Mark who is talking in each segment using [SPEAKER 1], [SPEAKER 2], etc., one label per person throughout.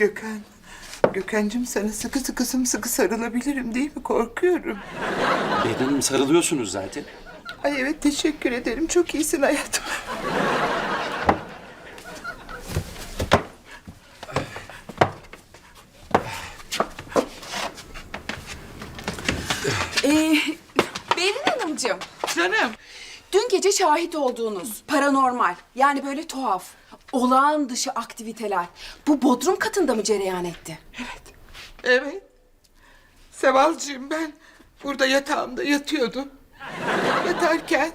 [SPEAKER 1] Gökhan. Gökhan'cığım sana sıkı sıkı sımsıkı sarılabilirim değil mi? Korkuyorum.
[SPEAKER 2] Hanım sarılıyorsunuz zaten.
[SPEAKER 1] Ay evet teşekkür ederim. Çok iyisin hayatım.
[SPEAKER 3] Ee, Berin Hanımcığım,
[SPEAKER 1] Canım.
[SPEAKER 3] dün gece şahit olduğunuz paranormal, yani böyle tuhaf, olağan dışı aktiviteler bu bodrum katında mı cereyan etti?
[SPEAKER 1] Evet. Sevalcığım ben burada yatağımda yatıyordum. Yatarken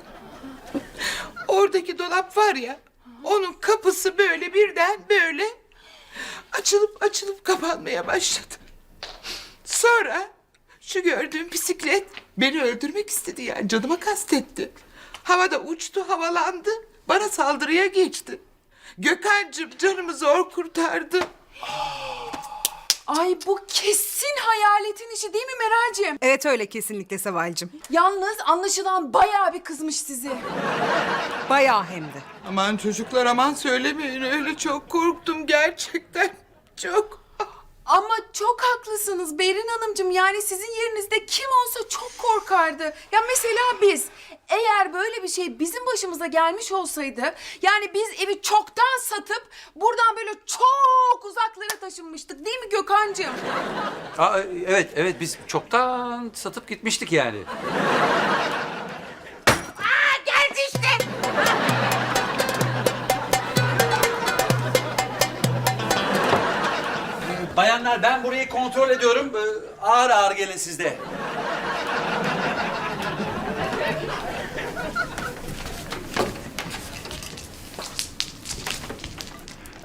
[SPEAKER 1] oradaki dolap var ya onun kapısı böyle birden böyle açılıp açılıp kapanmaya başladı. Sonra şu gördüğüm bisiklet beni öldürmek istedi yani canıma kastetti. Havada uçtu havalandı bana saldırıya geçti. Gökhan'cığım canımı zor kurtardı.
[SPEAKER 3] Ay bu kesin hayaletin işi değil mi Meral'cığım?
[SPEAKER 4] Evet öyle kesinlikle Seval'cim.
[SPEAKER 3] Yalnız anlaşılan bayağı bir kızmış sizi.
[SPEAKER 4] Bayağı hem de.
[SPEAKER 1] Aman çocuklar aman söylemeyin öyle çok korktum gerçekten çok.
[SPEAKER 3] Ama çok haklısınız Berin Hanımcığım. Yani sizin yerinizde kim olsa çok korkardı. Ya mesela biz eğer böyle bir şey bizim başımıza gelmiş olsaydı... ...yani biz evi çoktan satıp buradan böyle çok uzaklara taşınmıştık değil mi Gökhan'cığım?
[SPEAKER 2] Aa, evet, evet biz çoktan satıp gitmiştik yani.
[SPEAKER 3] Geldi işte.
[SPEAKER 2] Bayanlar ben burayı kontrol ediyorum. Ee, Ağır ağır gelin siz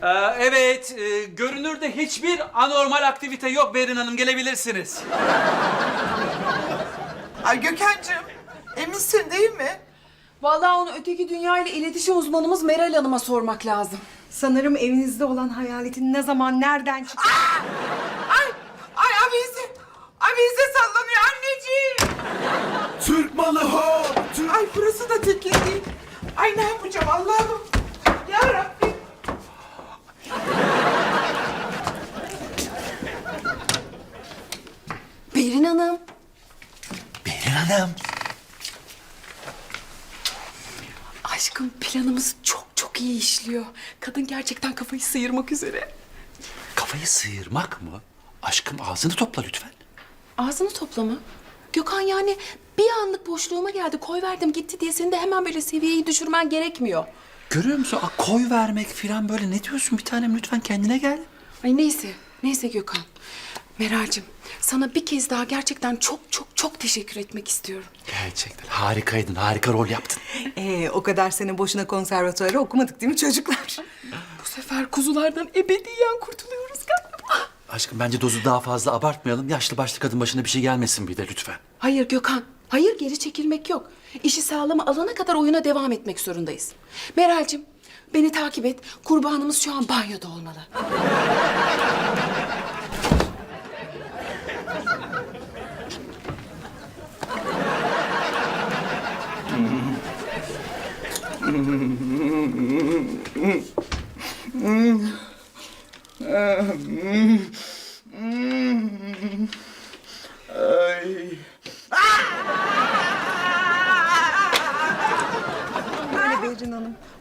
[SPEAKER 2] Ee, evet, e, görünürde hiçbir anormal aktivite yok Berin Hanım. Gelebilirsiniz.
[SPEAKER 1] Ay Gökhan'cığım eminsin değil mi?
[SPEAKER 3] Vallahi onu öteki dünya ile iletişim uzmanımız Meral Hanım'a sormak lazım.
[SPEAKER 4] Sanırım evinizde olan hayaletin ne zaman nereden çıktı?
[SPEAKER 1] Ay ay avize avize sallanıyor anneciğim.
[SPEAKER 5] Türk malı ho! Türk...
[SPEAKER 1] Ay burası da tekin değil. Ay ne yapacağım Allah'ım. Ya
[SPEAKER 3] Berin Hanım.
[SPEAKER 2] Berin Hanım.
[SPEAKER 3] Aşkım planımız çok çok iyi işliyor. Kadın gerçekten kafayı sıyırmak üzere.
[SPEAKER 2] Kafayı sıyırmak mı? Aşkım ağzını topla lütfen.
[SPEAKER 3] Ağzını topla mı? Gökhan yani bir anlık boşluğuma geldi koy verdim gitti diye senin de hemen böyle seviyeyi düşürmen gerekmiyor.
[SPEAKER 2] Görüyor musun? Koy vermek falan böyle ne diyorsun bir tanem lütfen kendine gel.
[SPEAKER 3] Ay neyse neyse Gökhan. Meral'cim sana bir kez daha gerçekten çok çok çok teşekkür etmek istiyorum.
[SPEAKER 2] Gerçekten harikaydın, harika rol yaptın.
[SPEAKER 4] Ee, o kadar sene boşuna konservatuarı okumadık değil mi çocuklar?
[SPEAKER 3] Bu sefer kuzulardan ebediyen kurtuluyoruz galiba.
[SPEAKER 2] Aşkım bence dozu daha fazla abartmayalım. Yaşlı başlı kadın başına bir şey gelmesin bir de lütfen.
[SPEAKER 3] Hayır Gökhan. Hayır geri çekilmek yok. İşi sağlama alana kadar oyuna devam etmek zorundayız. Meral'cim beni takip et. Kurbanımız şu an banyoda olmalı.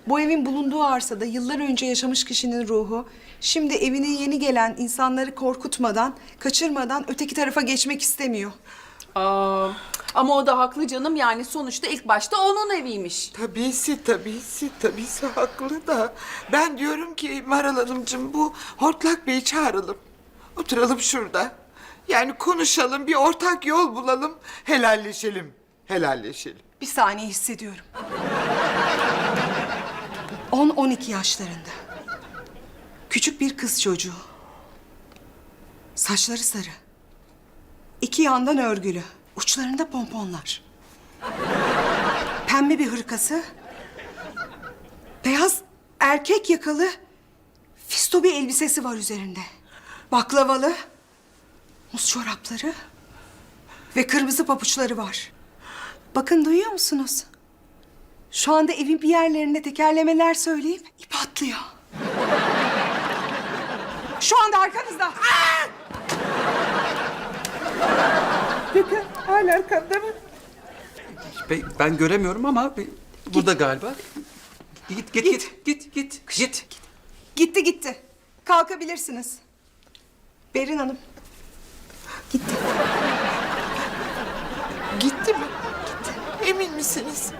[SPEAKER 4] Bu evin bulunduğu arsada yıllar önce yaşamış kişinin ruhu... ...şimdi evine yeni gelen insanları korkutmadan, kaçırmadan öteki tarafa geçmek istemiyor.
[SPEAKER 3] Aa, ama o da haklı canım yani sonuçta ilk başta onun eviymiş.
[SPEAKER 1] Tabisi tabisi tabisi haklı da. Ben diyorum ki Maral Hanımcığım bu Hortlak Bey'i çağıralım. Oturalım şurada. Yani konuşalım bir ortak yol bulalım. Helalleşelim. Helalleşelim.
[SPEAKER 4] Bir saniye hissediyorum. 10-12 yaşlarında. Küçük bir kız çocuğu. Saçları sarı. İki yandan örgülü. Uçlarında pomponlar. Pembe bir hırkası. Beyaz erkek yakalı fisto bir elbisesi var üzerinde. Baklavalı. Muz çorapları. Ve kırmızı papuçları var. Bakın duyuyor musunuz? Şu anda evin bir yerlerinde tekerlemeler söyleyip ip atlıyor. Şu anda arkanızda.
[SPEAKER 1] Gökhan hala arkanda mı?
[SPEAKER 2] Ben, ben göremiyorum ama bir- burada galiba. Git git git git git git.
[SPEAKER 4] Gitti gitti. Kalkabilirsiniz. Berin Hanım. Gitti.
[SPEAKER 1] Gitti mi? Gitti. Emin misiniz?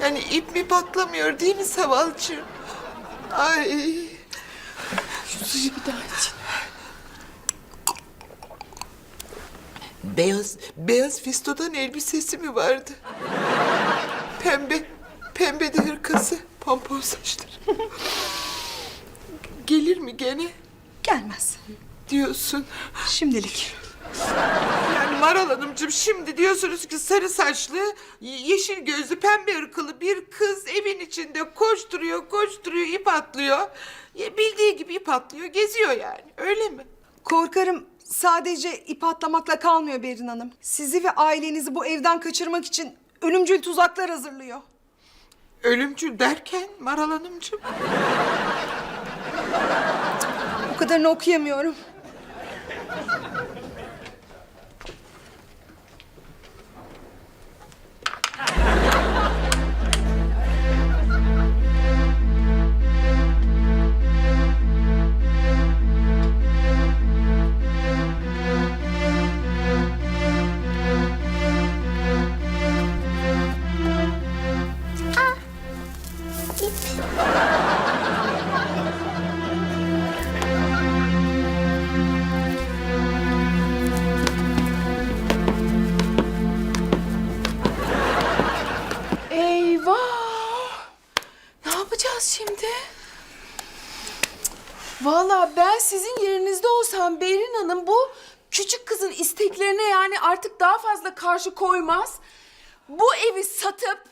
[SPEAKER 1] Yani ip mi patlamıyor değil mi Savalcığım? Ay.
[SPEAKER 3] Şu suyu bir daha iç.
[SPEAKER 1] Beyaz, beyaz fistodan elbisesi mi vardı? Pembe, pembe de hırkası, pompon saçları. Gelir mi gene
[SPEAKER 4] Gelmez.
[SPEAKER 1] diyorsun?
[SPEAKER 4] Şimdilik.
[SPEAKER 1] Yani Maral Hanımcığım şimdi diyorsunuz ki sarı saçlı, yeşil gözlü, pembe ırkılı bir kız evin içinde koşturuyor, koşturuyor, ip atlıyor. Ya Bildiği gibi ip atlıyor, geziyor yani. Öyle mi?
[SPEAKER 4] Korkarım sadece ip atlamakla kalmıyor Berin Hanım. Sizi ve ailenizi bu evden kaçırmak için ölümcül tuzaklar hazırlıyor.
[SPEAKER 1] Ölümcül derken Maral Hanımcığım.
[SPEAKER 4] O kadarını okuyamıyorum.
[SPEAKER 3] Vallahi ben sizin yerinizde olsam Berin Hanım bu küçük kızın isteklerine yani artık daha fazla karşı koymaz. Bu evi satıp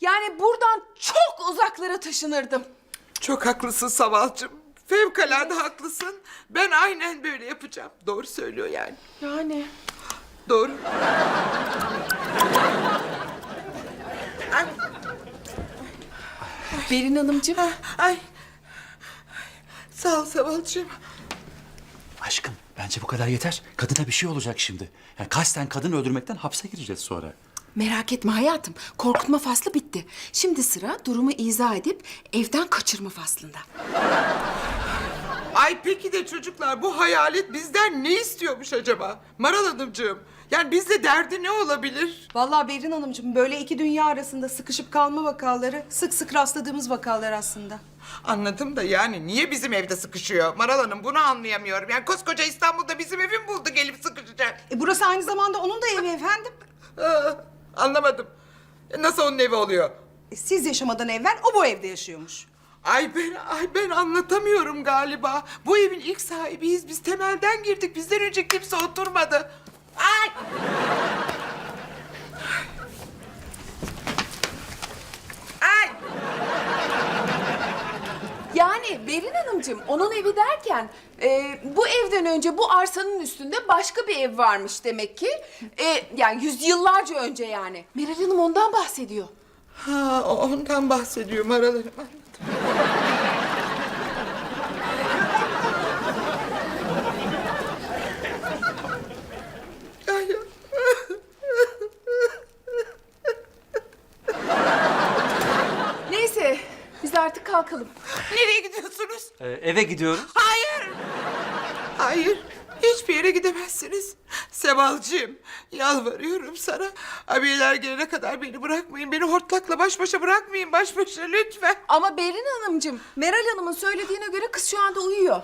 [SPEAKER 3] yani buradan çok uzaklara taşınırdım.
[SPEAKER 1] Çok haklısın Savalcığım. Fevkalade haklısın. Ben aynen böyle yapacağım. Doğru söylüyor yani.
[SPEAKER 3] Yani
[SPEAKER 1] Doğru.
[SPEAKER 3] Berin Hanımcığım
[SPEAKER 1] ay. Sağ ol Savalcığım.
[SPEAKER 2] Aşkım bence bu kadar yeter. Kadına bir şey olacak şimdi. Yani kasten kadın öldürmekten hapse gireceğiz sonra.
[SPEAKER 3] merak etme hayatım. Korkutma faslı bitti. Şimdi sıra durumu izah edip evden kaçırma faslında.
[SPEAKER 1] Ay peki de çocuklar bu hayalet bizden ne istiyormuş acaba? Maral Hanımcığım. Yani bizde derdi ne olabilir?
[SPEAKER 4] Vallahi Berin Hanımcığım böyle iki dünya arasında sıkışıp kalma vakaları sık sık rastladığımız vakalar aslında.
[SPEAKER 1] Anladım da yani niye bizim evde sıkışıyor? Maral Hanım bunu anlayamıyorum. Yani koskoca İstanbul'da bizim evim buldu gelip sıkışacak.
[SPEAKER 4] E burası aynı zamanda onun da evi efendim.
[SPEAKER 1] Aa, anlamadım. E, Nasıl onun evi oluyor?
[SPEAKER 4] E siz yaşamadan evvel o bu evde yaşıyormuş.
[SPEAKER 1] Ay ben, ay ben anlatamıyorum galiba. Bu evin ilk sahibiyiz. Biz temelden girdik. Bizden önce kimse oturmadı. Ay! Ay!
[SPEAKER 3] Yani Berin Hanımcığım onun evi derken e, bu evden önce bu arsanın üstünde başka bir ev varmış demek ki. E, yani yüzyıllarca önce yani. Meral Hanım ondan bahsediyor.
[SPEAKER 1] Ha, ondan bahsediyor Maral Hanım. Anladım. Ay,
[SPEAKER 3] Neyse biz artık kalkalım.
[SPEAKER 1] Nereye gidiyorsunuz?
[SPEAKER 2] Ee, eve gidiyoruz.
[SPEAKER 1] Hayır. Hayır. Hiçbir yere gidemezsiniz. Sevalcığım, yalvarıyorum sana. Abiyeler gelene kadar beni bırakmayın. Beni hortlakla baş başa bırakmayın. Baş başa lütfen.
[SPEAKER 3] Ama Berin Hanımcığım Meral Hanım'ın söylediğine göre kız şu anda uyuyor.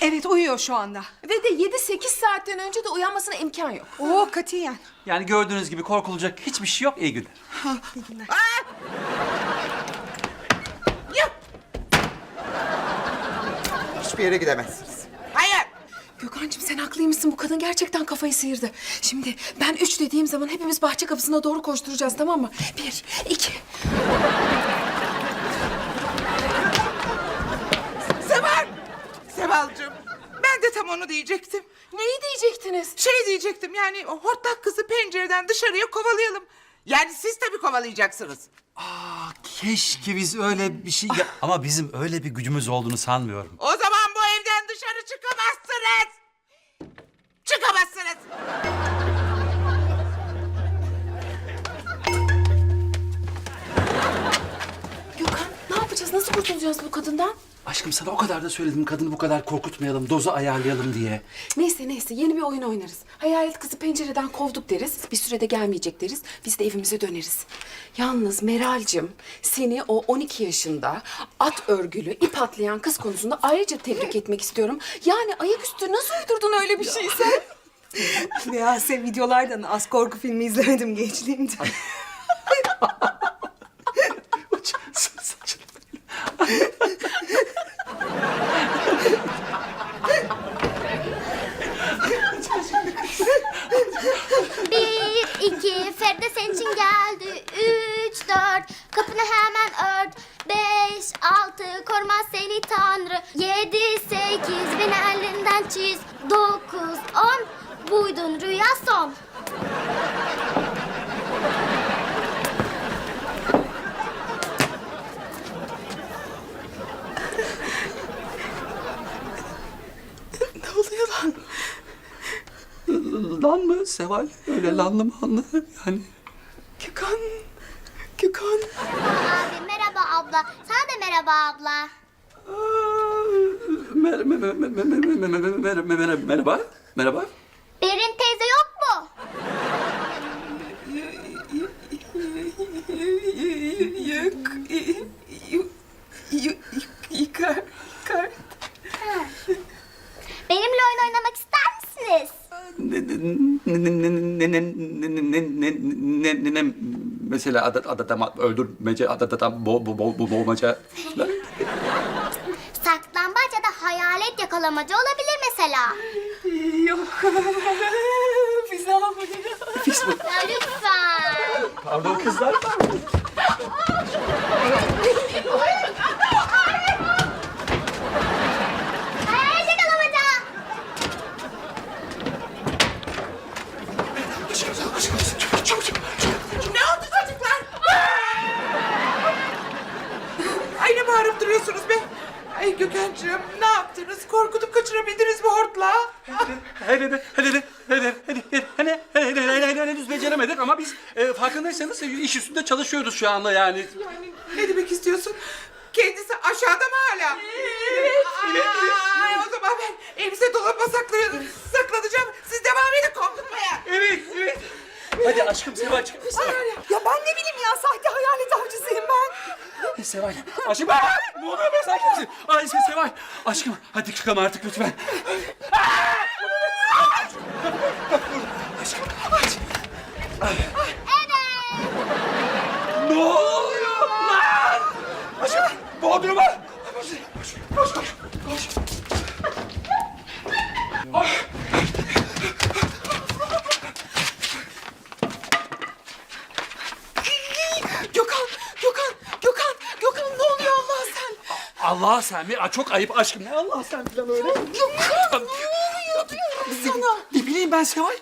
[SPEAKER 4] Evet uyuyor şu anda.
[SPEAKER 3] Ve de 7-8 saatten önce de uyanmasına imkan yok.
[SPEAKER 4] Oo katiyen.
[SPEAKER 2] Yani gördüğünüz gibi korkulacak hiçbir şey yok. İyi günler.
[SPEAKER 1] Yok. Hiçbir yere gidemezsiniz. Hayır.
[SPEAKER 3] Gökhan'cığım sen haklıymışsın. Bu kadın gerçekten kafayı sıyırdı. Şimdi ben üç dediğim zaman hepimiz bahçe kapısına doğru koşturacağız tamam mı? Bir, iki.
[SPEAKER 1] Seval. Sevalcığım. Ben de tam onu diyecektim.
[SPEAKER 3] Neyi diyecektiniz?
[SPEAKER 1] Şey diyecektim yani o hortlak kızı pencereden dışarıya kovalayalım. Yani siz tabii kovalayacaksınız.
[SPEAKER 2] Aa, Keşke biz öyle bir şey... Ah. Ama bizim öyle bir gücümüz olduğunu sanmıyorum.
[SPEAKER 1] O zaman bu evden dışarı
[SPEAKER 3] çıkamazsınız. Çıkamazsınız. Nasıl kurtulacağız bu kadından?
[SPEAKER 2] Aşkım sana o kadar da söyledim kadını bu kadar korkutmayalım, dozu ayarlayalım diye.
[SPEAKER 3] Neyse neyse yeni bir oyun oynarız. Hayalet kızı pencereden kovduk deriz. Bir sürede gelmeyecek deriz. Biz de evimize döneriz. Yalnız Meral'cim seni o 12 yaşında at örgülü ip atlayan kız konusunda ayrıca tebrik etmek istiyorum. Yani ayaküstü nasıl uydurdun öyle bir şeyi sen?
[SPEAKER 4] VHS videolardan az korku filmi izlemedim gençliğimde.
[SPEAKER 6] Bir, iki, Feride senin için geldi. Üç, dört, kapını hemen ört. Beş, altı, korumaz seni Tanrı. Yedi, sekiz, beni elinden çiz. Dokuz, on, buydun rüya son.
[SPEAKER 3] lan
[SPEAKER 2] mı Seval? Öyle lanlı mı anlı yani.
[SPEAKER 3] Gökhan. Gökhan.
[SPEAKER 6] Abi merhaba abla. Sana da merhaba abla.
[SPEAKER 2] Merhaba. Merhaba.
[SPEAKER 6] Merhaba.
[SPEAKER 2] Ne ne ne ne ne ne ne ne mesela adat adadama öldürmece adadam bo bo bo bo boğmaca.
[SPEAKER 6] Saklambaç ya da hayalet yakalamaca olabilir mesela.
[SPEAKER 3] Yok. Bizi almayın.
[SPEAKER 6] Ya lütfen.
[SPEAKER 2] Pardon kızlar.
[SPEAKER 6] Hayalet yakalamaca.
[SPEAKER 1] Ne oldu çocuklar? Ay ne bağırıp duruyorsunuz be? Ay Gökhan'cığım ne yaptınız? Korkutup kaçırabildiniz mi hortlağı?
[SPEAKER 2] Hele de hele de hele hele hele hele hele hele henüz beceremedik ama biz e, farkındaysanız e, iş üstünde çalışıyoruz şu anda yani.
[SPEAKER 1] Yani ne demek istiyorsun? Kendisi aşağıda mı hala? Evet. Ay, o zaman ben elbise dolaba saklıyorum, saklanacağım. Siz devam edin korkutmaya.
[SPEAKER 2] Evet evet. Hadi aşkım Seval çık.
[SPEAKER 4] ya ben ne bileyim ya sahte hayalet avcısıyım ben.
[SPEAKER 2] Seval. Aşkım. Aa, Ne oluyor be sakin misin? Ay Se- Seval. Aşkım hadi çıkalım artık lütfen. Aşkım aç. Ne oluyor lan? Aşkım Bodrum'a. Koş koş koş. koş.
[SPEAKER 3] Gökhan, Gökhan, Gökhan, Gökhan ne oluyor Allah sen?
[SPEAKER 2] Allah sen mi? Aa, çok ayıp aşkım. Ne Allah sen falan öyle.
[SPEAKER 3] Gökhan ne oluyor diyorum sana.
[SPEAKER 2] Ne bileyim ben Seval.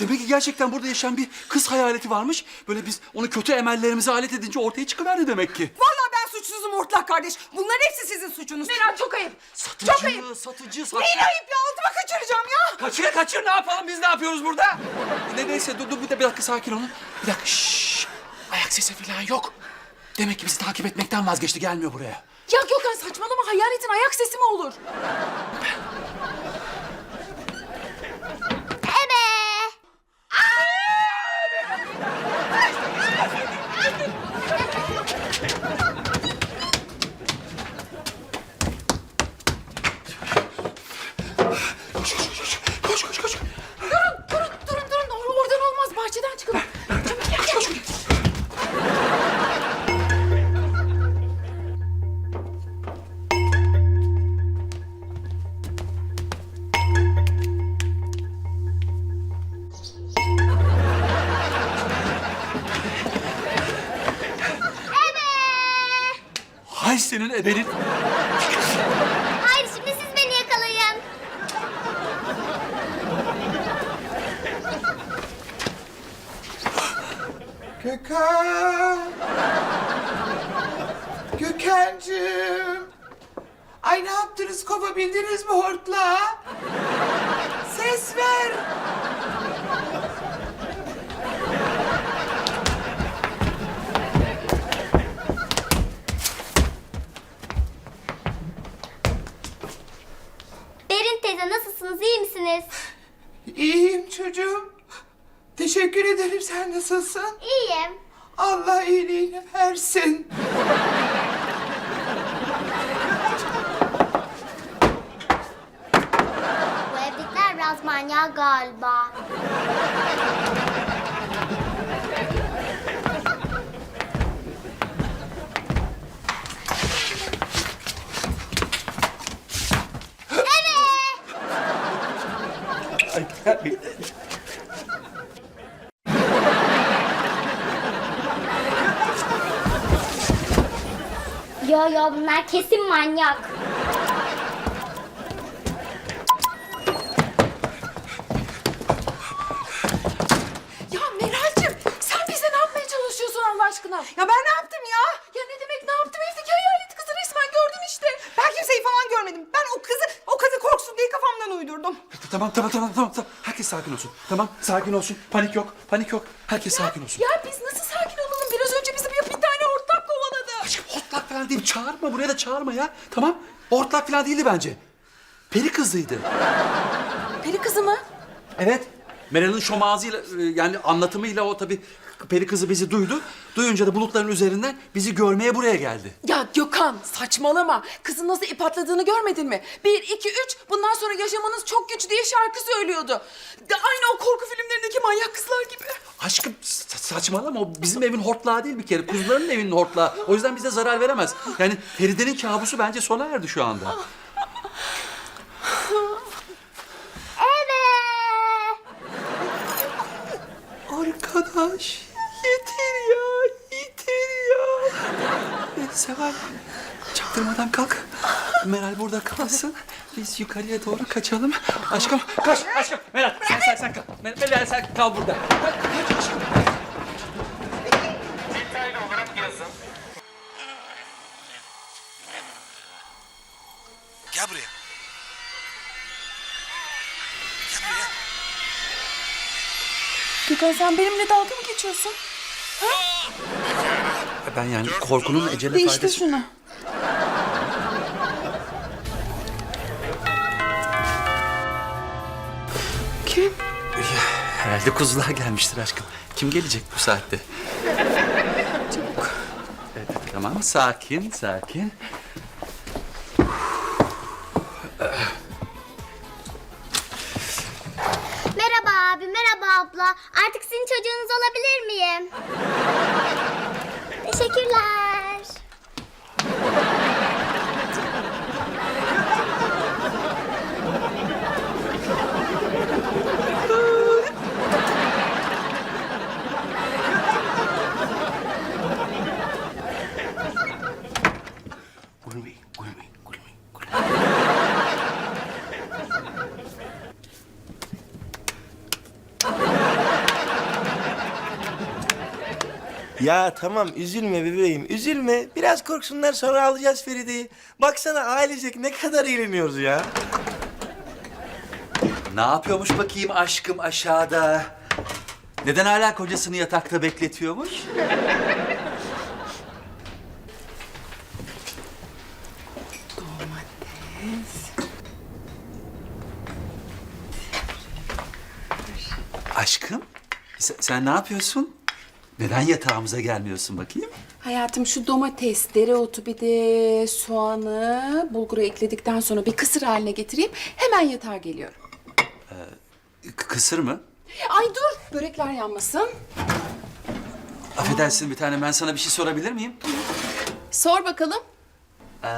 [SPEAKER 2] Demek ki gerçekten burada yaşayan bir kız hayaleti varmış. Böyle biz onu kötü emellerimize alet edince ortaya çıkıverdi demek ki.
[SPEAKER 4] Vallahi ben suçsuzum ortak kardeş. Bunların hepsi sizin suçunuz.
[SPEAKER 3] Meral çok ayıp.
[SPEAKER 2] Satıcı,
[SPEAKER 3] Çok ayıp.
[SPEAKER 2] satıcı, satıcı.
[SPEAKER 4] Neyin ayıp ya altıma kaçıracağım ya.
[SPEAKER 2] Kaçır kaçır ne yapalım biz ne yapıyoruz burada? Ne neyse dur dur bir, de, bir dakika sakin olun. Bir dakika şşş. Ayak sesi falan yok. Demek ki bizi takip etmekten vazgeçti gelmiyor buraya.
[SPEAKER 3] Ya Gökhan saçmalama hayaletin ayak sesi mi olur?
[SPEAKER 1] Ay ne yaptınız? Kovabildiniz mi hortla? Ses ver.
[SPEAKER 6] Berin teyze nasılsınız? İyi misiniz?
[SPEAKER 1] İyiyim çocuğum. Teşekkür ederim. Sen nasılsın?
[SPEAKER 6] İyiyim.
[SPEAKER 1] Allah iyiliğini versin.
[SPEAKER 6] Biraz manyak galiba. Ya ya bunlar kesin manyak.
[SPEAKER 3] Ya Meral'cim sen bize ne yapmaya çalışıyorsun Allah aşkına?
[SPEAKER 4] Ya ben ne yaptım ya?
[SPEAKER 3] Ya ne demek ne yaptım evdeki hayalet kızı resmen gördün işte.
[SPEAKER 4] Ben kimseyi falan görmedim. Ben o kızı, o kızı korksun diye kafamdan uydurdum.
[SPEAKER 2] Tamam tamam tamam tamam. tamam. Herkes sakin olsun. Tamam sakin olsun. Panik yok. Panik yok. Herkes sakin olsun.
[SPEAKER 3] Ya biz nasıl sakin olalım? Biraz önce bizi bir, bir tane ortak kovaladı.
[SPEAKER 2] Aşkım hortlak falan değil. Çağırma buraya da çağırma ya. Tamam. Hortlak falan değildi bence. Peri kızıydı.
[SPEAKER 3] Peri kızı mı?
[SPEAKER 2] Evet. Meral'ın şom ağzıyla e, yani anlatımıyla o tabii peri kızı bizi duydu. Duyunca da bulutların üzerinden bizi görmeye buraya geldi.
[SPEAKER 3] Ya Gökhan saçmalama. Kızın nasıl ip atladığını görmedin mi? Bir, iki, üç. Bundan sonra yaşamanız çok güç diye şarkı söylüyordu. De aynı o korku filmlerindeki manyak kızlar gibi.
[SPEAKER 2] Aşkım sa- saçmalama o bizim evin hortlağı değil bir kere. Kuzuların evinin hortlağı. O yüzden bize zarar veremez. Yani Feride'nin kabusu bence sona erdi şu anda.
[SPEAKER 6] Evet.
[SPEAKER 2] Arkadaş yeter ya yeter ya. E, Seval çaktırmadan kalk. Meral burada kalsın. Biz yukarıya doğru kaçalım. Aşkım kaç aşkım. Meral sen sen sen kal. Mer- Meral sen kal burada. Kaç, kaç aşkım.
[SPEAKER 5] Gel buraya. Gel buraya.
[SPEAKER 3] Gökhan sen benimle dalga mı geçiyorsun?
[SPEAKER 2] Ben yani korkunun ecele
[SPEAKER 3] Değiştir
[SPEAKER 2] faydası.
[SPEAKER 3] şunu. Kim?
[SPEAKER 2] Herhalde kuzular gelmiştir aşkım. Kim gelecek bu saatte?
[SPEAKER 3] Çabuk.
[SPEAKER 2] Evet, tamam sakin sakin.
[SPEAKER 6] Merhaba abi, merhaba abla. Artık sizin çocuğunuz olabilir miyim? Teşekkürler.
[SPEAKER 2] Gülmeyin, gülmeyin, gülmeyin, gülmeyin.
[SPEAKER 5] Ya tamam üzülme bebeğim üzülme. Biraz korksunlar sonra alacağız Feride'yi. Baksana ailecek ne kadar eğleniyoruz ya.
[SPEAKER 2] Ne yapıyormuş bakayım aşkım aşağıda? Neden hala kocasını yatakta bekletiyormuş? Aşkım, sen, sen ne yapıyorsun? Neden yatağımıza gelmiyorsun bakayım?
[SPEAKER 3] Hayatım şu domates, dereotu bir de soğanı bulgura ekledikten sonra bir kısır haline getireyim. Hemen yatağa geliyorum.
[SPEAKER 2] K- kısır mı?
[SPEAKER 3] Ay dur börekler yanmasın.
[SPEAKER 2] Affedersin bir tane ben sana bir şey sorabilir miyim?
[SPEAKER 3] Sor bakalım.
[SPEAKER 2] Ee,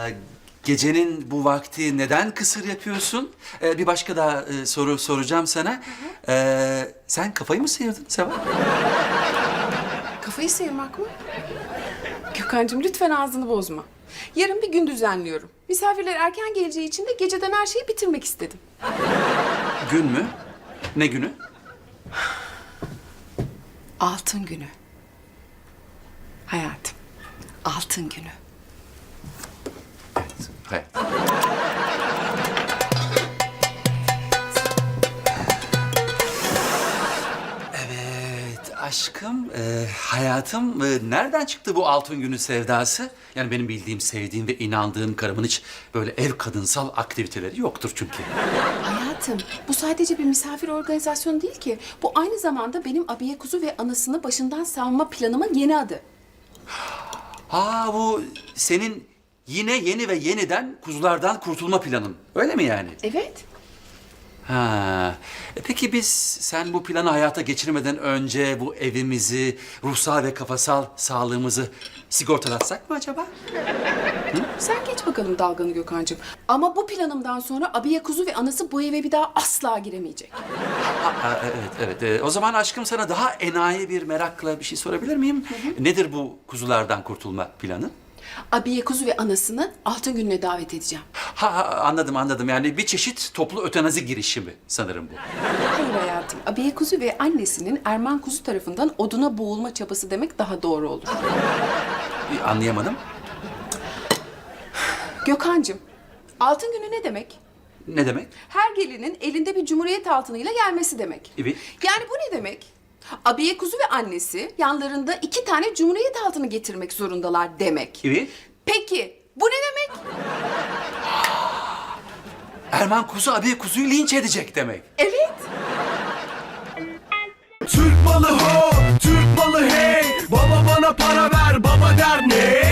[SPEAKER 2] gecenin bu vakti neden kısır yapıyorsun? Ee, bir başka daha e, soru soracağım sana. Ee, sen kafayı mı sıyırdın Seval?
[SPEAKER 3] Kafayı sıyırmak mı? Gökhan'cığım lütfen ağzını bozma. Yarın bir gün düzenliyorum. Misafirler erken geleceği için de geceden her şeyi bitirmek istedim.
[SPEAKER 2] Gün mü? Ne günü?
[SPEAKER 3] Altın günü. Hayatım. Altın günü.
[SPEAKER 2] Hayır. Aşkım, e, hayatım, e, nereden çıktı bu altın günü sevdası? Yani benim bildiğim, sevdiğim ve inandığım karımın hiç böyle ev kadınsal aktiviteleri yoktur çünkü.
[SPEAKER 3] Hayatım, bu sadece bir misafir organizasyonu değil ki. Bu aynı zamanda benim abiye kuzu ve anasını başından savma planımın yeni adı.
[SPEAKER 2] Ha bu senin yine yeni ve yeniden kuzulardan kurtulma planın. Öyle mi yani?
[SPEAKER 3] Evet.
[SPEAKER 2] Ha. E Peki biz sen bu planı hayata geçirmeden önce bu evimizi, ruhsal ve kafasal sağlığımızı sigortalatsak mı acaba?
[SPEAKER 3] Sen geç bakalım dalganı Gökhan'cığım. Ama bu planımdan sonra abiye kuzu ve anası bu eve bir daha asla giremeyecek.
[SPEAKER 2] Ha, evet, evet. E, o zaman aşkım sana daha enayi bir merakla bir şey sorabilir miyim? Nedir bu kuzulardan kurtulma planı?
[SPEAKER 3] Abiye kuzu ve anasını altın gününe davet edeceğim.
[SPEAKER 2] Ha, ha, anladım anladım. Yani bir çeşit toplu ötenazi girişimi sanırım bu.
[SPEAKER 3] Hayır hayatım. Abiye kuzu ve annesinin Erman kuzu tarafından oduna boğulma çabası demek daha doğru olur.
[SPEAKER 2] E, Anlayamadım.
[SPEAKER 3] Gökhan'cığım, altın günü ne demek?
[SPEAKER 2] Ne demek?
[SPEAKER 3] Her gelinin elinde bir cumhuriyet altınıyla gelmesi demek.
[SPEAKER 2] Evet.
[SPEAKER 3] Yani bu ne demek? Abiye kuzu ve annesi yanlarında iki tane cumhuriyet altını getirmek zorundalar demek.
[SPEAKER 2] Evet.
[SPEAKER 3] Peki bu ne demek?
[SPEAKER 2] Erman kuzu abiye kuzuyu linç edecek demek.
[SPEAKER 3] Evet.
[SPEAKER 7] Türk malı ho, Türk malı hey. Baba bana para ver, baba der ne?